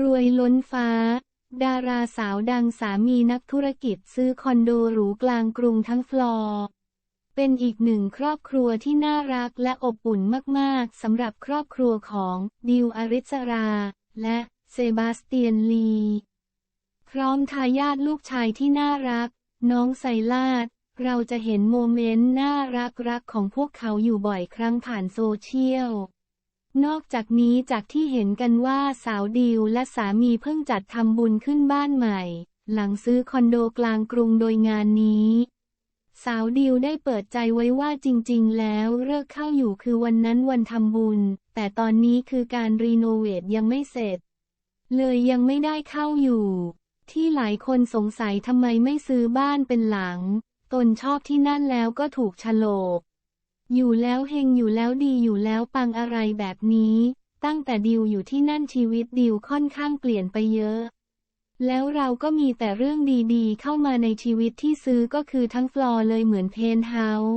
รวยล้นฟ้า ดาราสาวดังสามีนักธุรกิจซื้อคอนโดหรูกลางกรุงทั้งฟลอร์ เป็นอีกหนึ่งครอบครัวที่น่ารักและอบอุ่นมากๆสำหรับครอบครัวของดิวอริสรา และเซบาสเตียนลี พร้อมทายาทลูกชายที่น่ารัก น้องไซลาด เราจะเห็นโมเมนต์น่ารักรักของพวกเขาอยู่บ่อยครั้งผ่านโซเชียล นอกจากนี้จากที่เห็นกันว่าสาวดิวและสามีเพิ่งจัดทำบุญขึ้นบ้านใหม่ หลังซื้อคอนโดกลางกรุงโดยงานนี้สาวดิวได้เปิดใจไว้ว่าจริง ๆ แล้วเลิกเข้าอยู่คือวันนั้นวันทำบุญ แต่ตอนนี้คือการรีโนเวทยังไม่เสร็จ เลยยังไม่ได้เข้าอยู่ ที่หลายคนสงสัยทำไมไม่ซื้อบ้านเป็นหลัง ตนชอบที่นั่นแล้วก็ถูกฉลก อยู่แล้วเฮงอยู่แล้วดีอยู่แล้วปังอะไรแบบนี้ ตั้งแต่ดิวอยู่ที่นั่นชีวิตดิวค่อนข้างเปลี่ยนไปเยอะ แล้วเราก็มีแต่เรื่องดีๆ เข้ามาในชีวิตที่ซื้อก็คือทั้งฟลอร์เลยเหมือนเพนท์เฮาส์